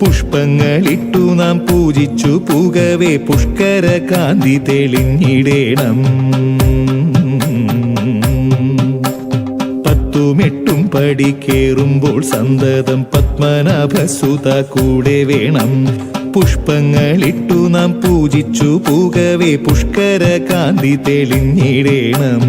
പുഷ്പങ്ങളിട്ടു നാം പൂജിച്ചു പുകവേ പുഷ്കര കാന്തി തെളിഞ്ഞിടേണം. പത്തുമെട്ടും പടി കേറുമ്പോൾ സന്തതം പത്മനാഭസുത കൂടെ വേണം. പുഷ്പങ്ങളിട്ടു നാം പൂജിച്ചു പുകവേ പുഷ്കര കാന്തി തെളിഞ്ഞിടേണം.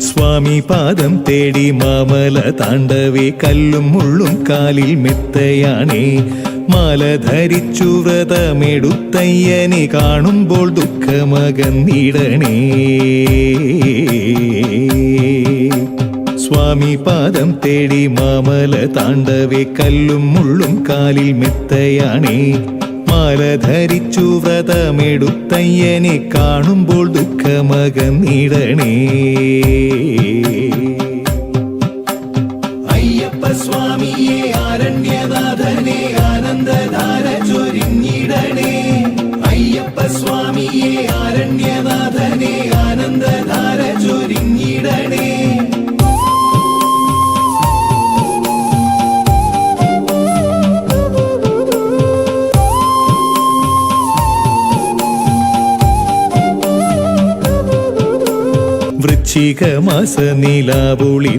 സ്വാമി പാദം തേടി മാമല താണ്ടവേ കല്ലും മുള്ളും കാലിൽ മെത്തയാണേ. മാല ധരിച്ചു വ്രതമെടുത്തയ്യനെ കാണുമ്പോൾ ദുഃഖമകന്നിടണേ സ്വാമി പാദം തേടി മാമല താണ്ടവേ കല്ലും മുള്ളും കാലിൽ മെത്തയാണേ. മാല ധരിച്ചു വ്രതമെടുത്തയ്യനെ കാണുമ്പോൾ ദുഃഖമകന്നിടണേ സ്വാമിയെ ആരണ്യനാഥനെ ആനന്ദധാര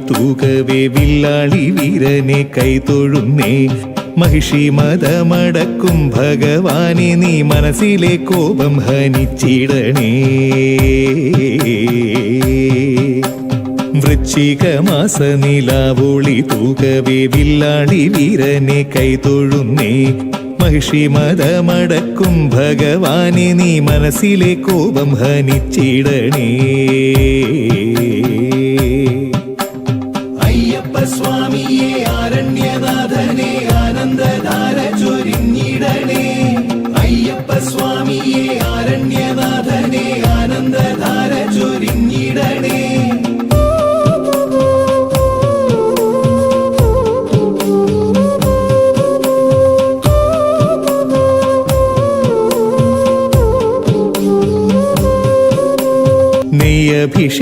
തൂകവേ വില്ലാളി വീരനെ കൈതൊഴുന്നേ. മഹിഷി മതമടക്കും ഭഗവാനെ നീ മനസ്സിലെ കോപം ഹനിച്ചിടണേ. വൃശ്ചിക മാസ നിലാവുളി തൂകവേ വില്ലാളി വീരനെ കൈതൊഴുന്നേ. മഹിഷി മതമടക്കും ഭഗവാനെ നീ മനസ്സിലെ കോപം ഹനിച്ചിടണേ. ആരണ്യനാഥനെ ആനന്ദധാര ചൊരിഞ്ഞിടണേ.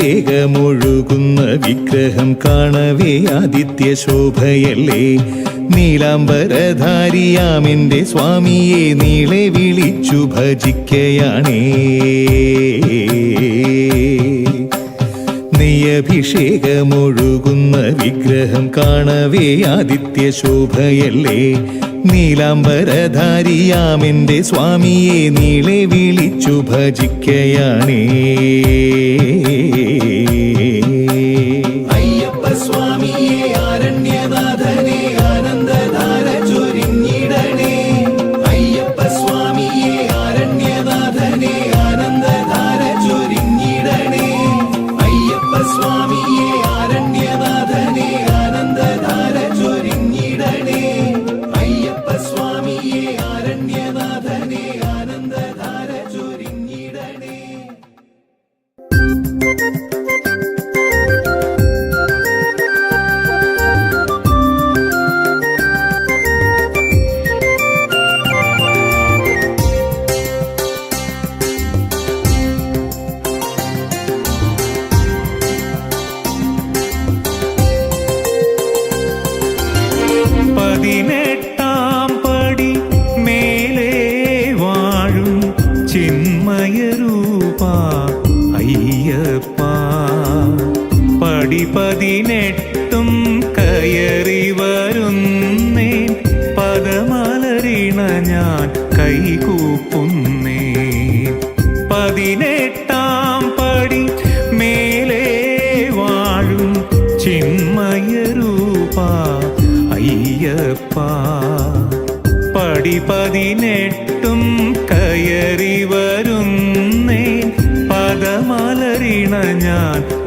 നെയ്യഭിഷേകമൊഴുകുന്ന വിഗ്രഹം കാണവേ ആദിത്യ ശോഭയല്ലേ നീലാംബരധാരിയാമെന്റെ സ്വാമിയെ നീളെ വിളിച്ചു ഭജിക്കയാണേ. നെയ്യഭിഷേകമൊഴുകുന്ന വിഗ്രഹം കാണവേ ആദിത്യ ശോഭയല്ലേ നീലാംബരധാരിയാമെന്റെ സ്വാമിയെ നീളെ വിളിച്ചു ഭജിക്കയാണേ. പതിനെട്ടാം പടി മേലെ വാഴും ചിന്മയരൂപ അയ്യപ്പ. പടി പതിനെട്ടും കയറി വരുന്നേ പദമലരിണ ഞാൻ കൈകൂപ്പുന്നേ. അയ്യപ്പ. പടി പതിനെട്ടും കയറി വരുന്നേ. പദമലറിണ ഞാൻ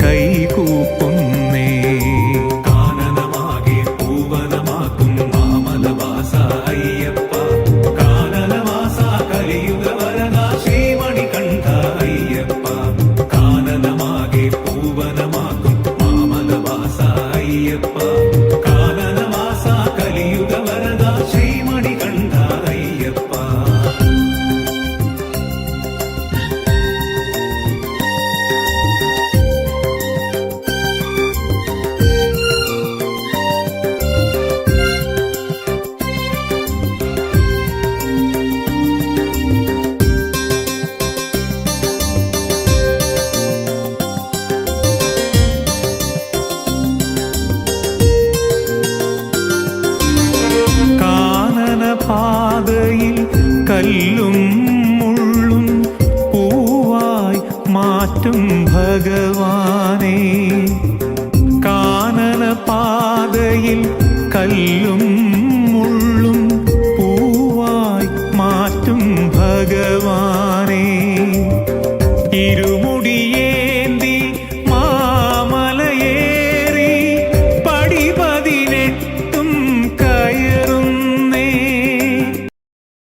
ஞானமே